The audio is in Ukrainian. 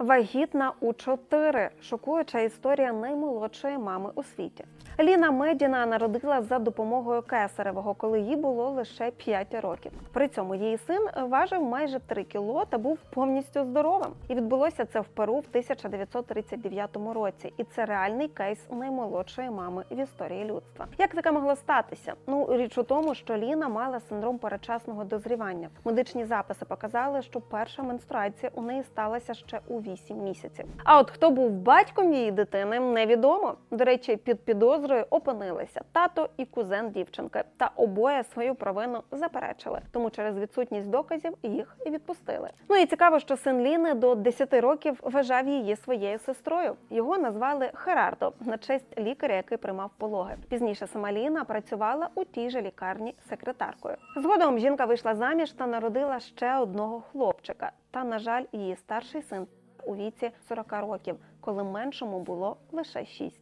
Вагітна у чотири шокуюча історія наймолодшої мами у світі. Ліна Медіна народила за допомогою кесаревого, коли їй було лише 5 років. При цьому її син важив майже 3 кіло та був повністю здоровим. І відбулося це в Перу в 1939 році. І це реальний кейс наймолодшої мами в історії людства. Як таке могло статися? Ну річ у тому, що Ліна мала синдром передчасного дозрівання. Медичні записи показали, що перша менструація у неї сталася ще у 8 місяців. А от хто був батьком її дитини, невідомо. До речі, під підозрою опинилися тато і кузен дівчинки, та обоє свою провину заперечили. Тому через відсутність доказів їх і відпустили. Ну і цікаво, що син Ліни до 10 років вважав її своєю сестрою. Його назвали Херардо на честь лікаря, який приймав пологи. Пізніше сама Ліна працювала у тій же лікарні секретаркою. Згодом жінка вийшла заміж та народила ще одного хлопчика. Та, на жаль, її старший син у віці 40 років, коли меншому було лише 6.